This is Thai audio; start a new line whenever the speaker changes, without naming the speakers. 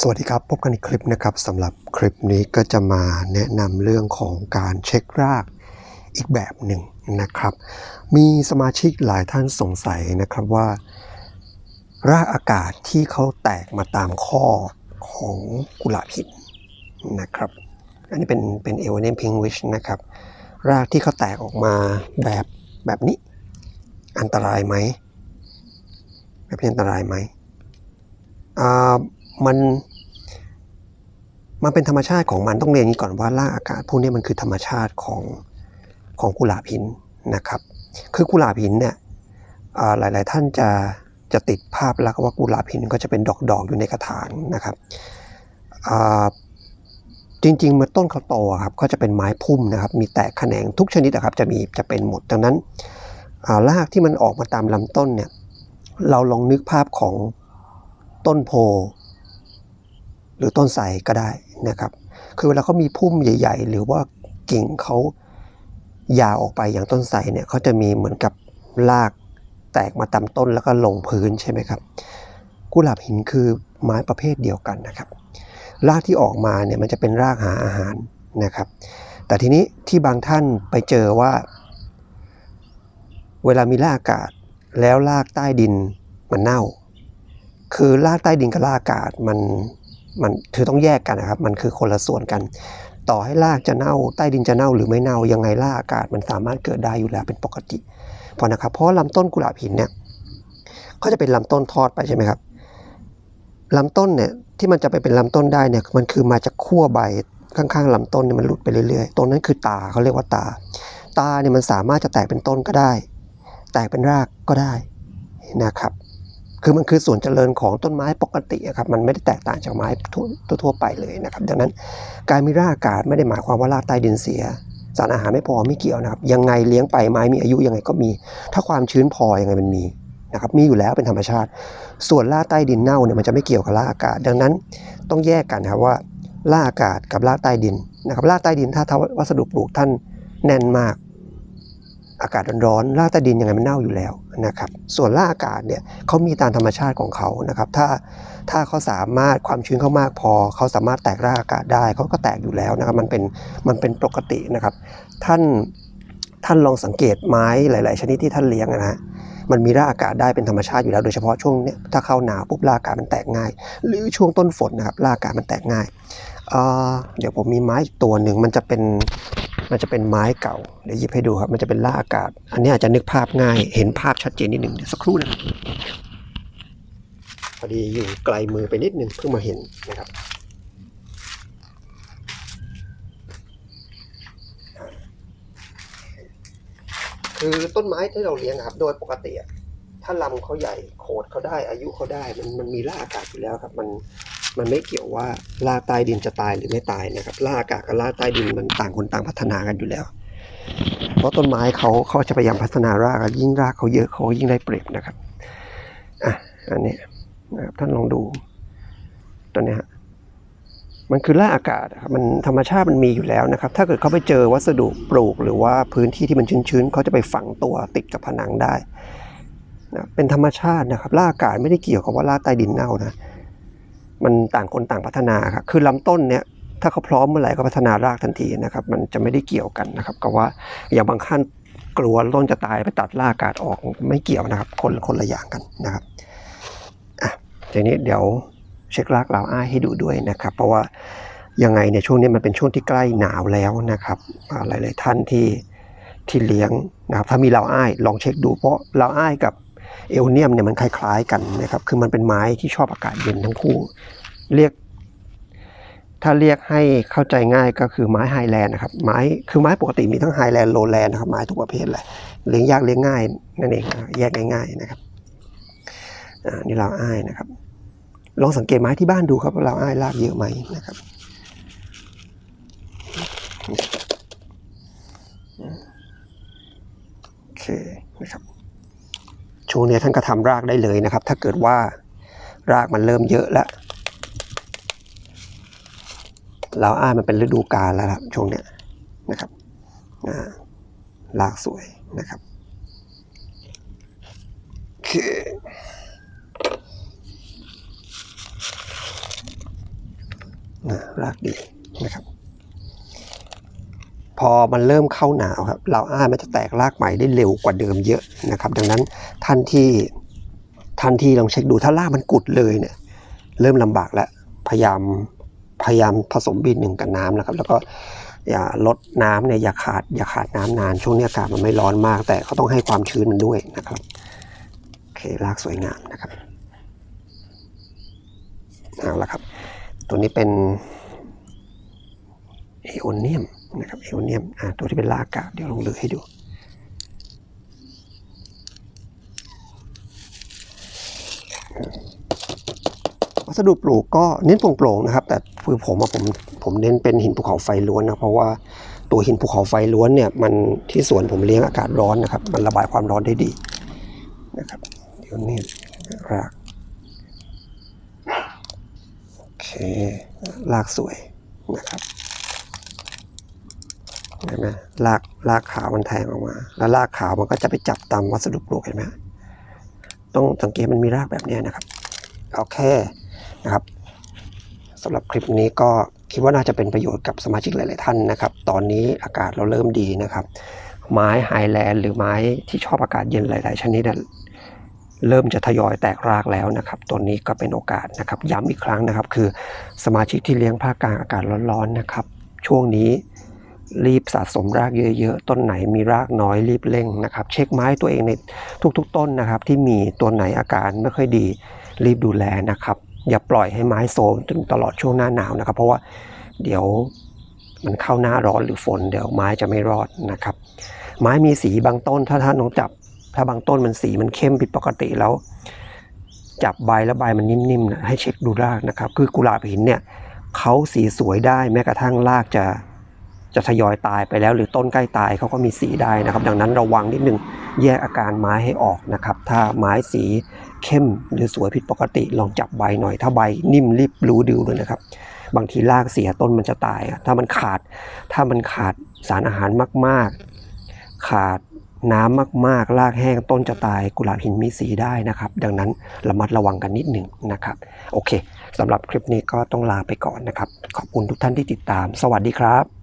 สวัสดีครับ พบกันอีกคลิปนะครับสำหรับคลิปนี้ก็จะมาแนะนำเรื่องของการเช็ครากอีกแบบหนึ่งนะครับ มีสมาชิกหลายท่านสงสัยนะครับว่า รากอากาศที่เขาแตกมาตามข้อของกุหลาบหินนะครับ อันนี้เป็นเป็นเอเวอเนมพิงวิชนะครับ รากที่เขาแตกออกมาแบบแบบนี้ อันตรายไหมแบบนี้อันตรายไหมอ่า มันมันเป็นธรรมชาติของมันต้องเรียนนี้ก่อนว่ารากอากาศพวกนี้มันคือธรรมชาติของของกุหลาบหินนะครับ คือกุหลาบหินเนี่ยอ่าหลาย ๆ ท่านจะจะติดภาพแล้วก็ว่ากุหลาบหินก็จะเป็นดอกดอก ๆ อยู่ในกระถางนะครับจริงๆเมื่อต้นเขาโตครับก็จะเป็นไม้พุ่มนะครับ มีแตกแขนงทุกชนิดนะครับจะมีจะเป็นหมดดังนั้นรากที่มันออกมาตามลำต้นเนี่ยเราลองนึกภาพของต้นโพ หรือต้นไทรก็ได้นะครับ คือเวลาเขามีพุ่มใหญ่ ๆ หรือว่ากิ่งเขายาวออกไปอย่างต้นไทรเนี่ยเขาจะมีเหมือนกับรากแตกมาตามต้นแล้วก็ลงพื้นใช่ไหมครับ กุหลาบหินคือไม้ประเภทเดียวกันนะครับ รากที่ออกมาเนี่ยมันจะเป็นรากหาอาหารนะครับ แต่ทีนี้ที่บางท่านไปเจอว่า เวลามีรากอากาศแล้วรากใต้ดินมันเน่า คือรากใต้ดินกับรากอากาศมัน มันคือต้องแยกกันนะครับ มันคือคนละส่วนกัน ต่อให้รากจะเน่า ใต้ดินจะเน่าหรือไม่เน่ายังไงรากอากาศมันสามารถเกิดได้อยู่แล้วเป็นปกติพราะนะครับ เพราะลำต้นกุหลาบหินเนี่ยก็จะเป็นลำต้นทอดไปใช่ไหมครับลำต้นเนี่ยที่มันจะไปเป็นลำต้นได้เนี่ยมันคือมาจากขั้วใบข้างๆลำต้นเนี่ยมันหลุดไปเรื่อยๆตรงนั้นคือตาเขาเรียกว่าตา ตาเนี่ยมันสามารถจะแตกเป็นต้นก็ได้ แตกเป็นรากก็ได้นะครับ คือมันคือส่วนเจริญของต้นไม้ปกติครับมันไม่ได้แตกต่างจากไม้ทั่วทั่วไปเลยนะครับ ดังนั้นการมีรากอากาศไม่ได้หมายความว่ารากใต้ดินเสีย สารอาหารไม่พอไม่เกี่ยวนะครับ ยังไงเลี้ยงไปไม้มีอายุยังไงก็มี ถ้าความชื้นพอยังไงมันมีนะครับมีอยู่แล้วเป็นธรรมชาติ ส่วนรากใต้ดินเน่าเนี่ยมันจะไม่เกี่ยวกับรากอากาศ ดังนั้นต้องแยกกันครับว่ารากอากาศกับรากใต้ดินนะครับรากใต้ดินถ้าถ้าวัสดุปลูกท่านแน่นมาก อากาศร้อนๆรากใต้ดินยังไงมันเน่าอยู่แล้วนะครับส่วนรากอากาศเนี่ยเขามีตามธรรมชาติของเขานะครับถ้าถ้าเขาสามารถความชื้นเขามากพอ เขาสามารถแตกรากอากาศได้เขาก็แตกอยู่แล้วนะครับมันเป็นมันเป็นปกตินะครับ ท่านท่านลองสังเกตไม้หลาย ๆ ชนิดที่ท่านเลี้ยงนะฮะมันมีรากอากาศได้เป็นธรรมชาติอยู่แล้วโดยเฉพาะช่วงเนี้ยถ้าเข้าหนาวปุ๊บรากอากาศมันแตกง่าย หรือช่วงต้นฝนนะครับรากอากาศมันแตกง่ายเเดี๋ยวผมมีไม้อีกตัวหนึ่งมันจะเป็น มันจะเป็นไม้เก่า เดี๋ยวหยิบให้ดูครับ มันจะเป็นล่าอากาศ อันนี้อาจจะนึกภาพง่าย เห็นภาพชัดเจนนิดหนึ่งเดี๋ยวสักครู่นะพอดีอยู่ไกลมือไปนิดหนึ่งเพิ่งมาเห็นนะครับคือต้นไม้ที่เราเลี้ยงครับ โดยปกติถ้าลำเขาใหญ่โขดเขาได้อายุเขาได้มันมันมีราอากาศอยู่แล้วครับ มัน มันไม่เกี่ยวว่าราใต้ดินจะตายหรือไม่ตายนะครับราอากาศกับราใต้ดินมันต่างคนต่างพัฒนากันอยู่แล้ว เพราะต้นไม้เขาเขาจะพยายามพัฒนารากอะยิ่งรากเขาเยอะเขายิ่งได้เปรียบนะครับอะอันนี้นะครับท่านลองดูตัวนี้ฮะมันคือราอากาศครับมันธรรมชาติมันมีอยู่แล้วนะครับ ถ้าเกิดเขาไปเจอวัสดุปลูกหรือว่าพื้นที่ที่มันชื้นๆเขาจะไปฝังตัวติดกับผนังได้นะเป็นธรรมชาตินะครับราอากาศไม่ได้เกี่ยวกับว่าราใต้ดินเน่านะ มันต่างคนต่างพัฒนาครับคือลำต้นเนี่ยถ้าเขาพร้อมเมื่อไหร่ก็พัฒนารากทันทีนะครับ มันจะไม่ได้เกี่ยวกันนะครับกับว่าอย่างบางขั้นกลัวต้นจะตายไปตัดรากากาศออกไม่เกี่ยวนะครับ คนคนละอย่างกันนะครับอะทีนี้เดี๋ยวเช็ครากเหลาอ้ายให้ดูด้วยนะครับ เพราะว่ายังไงเนี่ยช่วงนี้มันเป็นช่วงที่ใกล้หนาวแล้วนะครับอ่าหลาย ๆ ท่านที่ที่เลี้ยงนะครับถ้ามีเหลาอ้ายลองเช็คดูเพราะเหลาอ้ายกับ เอลเนียมเนี่ยมันคล้ายๆกันนะครับ คือมันเป็นไม้ที่ชอบอากาศเย็นทั้งคู่ เรียก ถ้าเรียกให้เข้าใจง่ายก็คือไม้ไฮแลนด์นะครับ ไม้ คือไม้ปกติมีทั้งไฮแลนด์โลแลนด์นะครับ ไม้ทุกประเภทเลยเลี้ยงยากเลี้ยงง่ายนั่นเอง แยกง่าย ๆนะครับอ่านี่เราอ้ายนะครับ ลองสังเกตไม้ที่บ้านดูครับว่าเราอ้ายรากเยอะไหมนะครับ โอเคนะครับ ช่วงนี้ท่านก็ทำรากได้เลยนะครับ ถ้าเกิดว่ารากมันเริ่มเยอะแล้วเราอ้ามันเป็นฤดูกาลแล้วครับช่วงเนี้ยนะครับอ่ารากสวยนะครับโอเคนะรากดี พอมันเริ่มเข้าหนาวครับเราอ้ามันจะแตกรากใหม่ได้เร็วกว่าเดิมเยอะนะครับ ดังนั้นท่านที่ท่านที่ลองเช็คดูถ้ารากมันกุดเลยเนี่ยเริ่มลำบากแล้วพยายามพยายามผสมบีหนึ่งกับน้ำนะครับ แล้วก็อย่าลดน้ำเนี่ยอย่าขาดอย่าขาดน้ำนานช่วงนี้อากาศมันไม่ร้อนมาก แต่เขาต้องให้ความชื้นมันด้วยนะครับโอเครากสวยงามนะครับเอาละครับ ตัวนี้เป็นเอโอเนียม นะครับเอโอเนียมตัวที่เป็นรากอากาศเดี๋ยวลงเลึกให้ดูวัสดุปลูกก็เน้นโปร่งๆนะครับ แต่คือผมอะผมผมเน้นเป็นหินภูเขาไฟล้วนนะเพราะว่าตัวหินภูเขาไฟล้วนเนี่ยมันที่สวนผมเลี้ยงอากาศร้อนนะครับ มันระบายความร้อนได้ดีนะครับเดี๋ยวนี้รากโอเครากสวยนะครับ เห็นไหมรากรากขาวมันแทงออกมา แล้วรากขาวมันก็จะไปจับตามวัสดุปลูกเห็นไหมต้องสังเกตมันมีรากแบบนี้นะครับเอาแค่นะครับสำหรับคลิปนี้ก็คิดว่าน่าจะเป็นประโยชน์กับสมาชิกหลาย ๆ ท่านนะครับ ตอนนี้อากาศเราเริ่มดีนะครับ ไม้ไฮแลนด์หรือไม้ที่ชอบอากาศเย็นหลาย ๆ ชนิดเริ่มจะทยอยแตกรากแล้วนะครับตัวนี้ก็เป็นโอกาสนะครับ ย้ำอีกครั้งนะครับ คือสมาชิกที่เลี้ยงภาคกลางอากาศร้อน ๆ นะครับ ช่วงนี้ รีบสะสมรากเยอะๆ ต้นไหนมีรากน้อยรีบเร่งนะครับ เช็คไม้ตัวเองในทุกๆ ต้นนะครับ ที่มีตัวไหนอาการไม่ค่อยดีรีบดูแลนะครับ อย่าปล่อยให้ไม้โซมถึงตลอดช่วงหน้าหนาวนะครับ เพราะว่าเดี๋ยวมันเข้าหน้าร้อนหรือฝนเดี๋ยวไม้จะไม่รอดนะครับ ไม้มีสีบางต้นถ้าท่านลองจับ ถ้าบางต้นมันสีมันเข้มผิดปกติแล้ว จับใบแล้วใบมันนิ่มๆนะให้เช็คดูรากนะครับ คือกุหลาบหินเนี่ยเขาสีสวยได้แม้กระทั่งรากจะ จะทยอยตายไปแล้ว หรือต้นใกล้ตายเขาก็มีสีได้นะครับ ดังนั้นระวังนิดนึงแยกอาการไม้ให้ออกนะครับ ถ้าไม้สีเข้มหรือสวยผิดปกติ ลองจับใบหน่อยถ้าใบนิ่มรีบรู้ดูเลยนะครับ บางทีรากเสียต้นมันจะตาย ถ้ามันขาด ถ้ามันขาดสารอาหารมาก ๆ ขาดน้ำมากๆรากแห้งต้นจะตายกุหลาบหินมีสีได้นะครับ ดังนั้นระมัดระวังกันนิดหนึ่งนะครับ โอเคสำหรับคลิปนี้ก็ต้องลาไปก่อนนะครับ ขอบคุณทุกท่านที่ติดตาม สวัสดีครับ